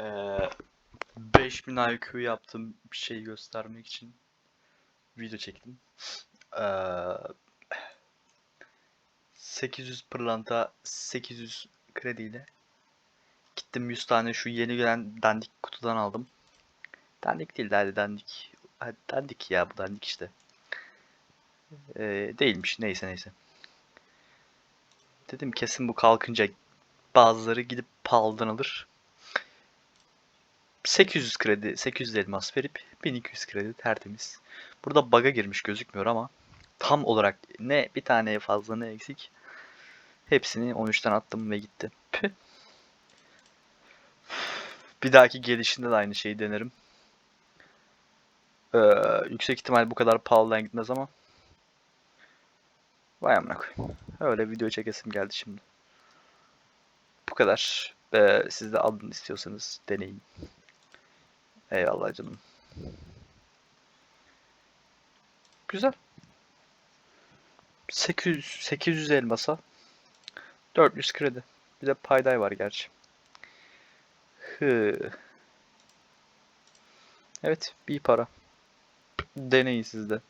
Ee, 5000 IQ yaptım bir şey göstermek için video çektim. Ee, 800 pırlanta 800 krediyle gittim 100 tane şu yeni gelen dandik kutudan aldım. Dandik değil de hadi dandik. Dandik ya bu dandik işte. Ee, değilmiş neyse neyse. Dedim kesin bu kalkınca bazıları gidip pahalıdan alır. 800 kredi, 800 elmas verip 1200 kredi tertemiz. Burada bug'a girmiş gözükmüyor ama tam olarak ne bir tane fazla ne eksik. Hepsini 13'ten attım ve gitti. Bir dahaki gelişinde de aynı şeyi denerim. Ee, yüksek ihtimal bu kadar pahalıdan gitmez ama. Vay amına koyayım. Öyle video çekesim geldi şimdi. Bu kadar. Ee, siz de alın istiyorsanız deneyin. Eyvallah canım. Güzel. 800 800 elmasa 400 kredi. Bir de payday var gerçi. Hı. Evet, bir para. Deneyin siz de.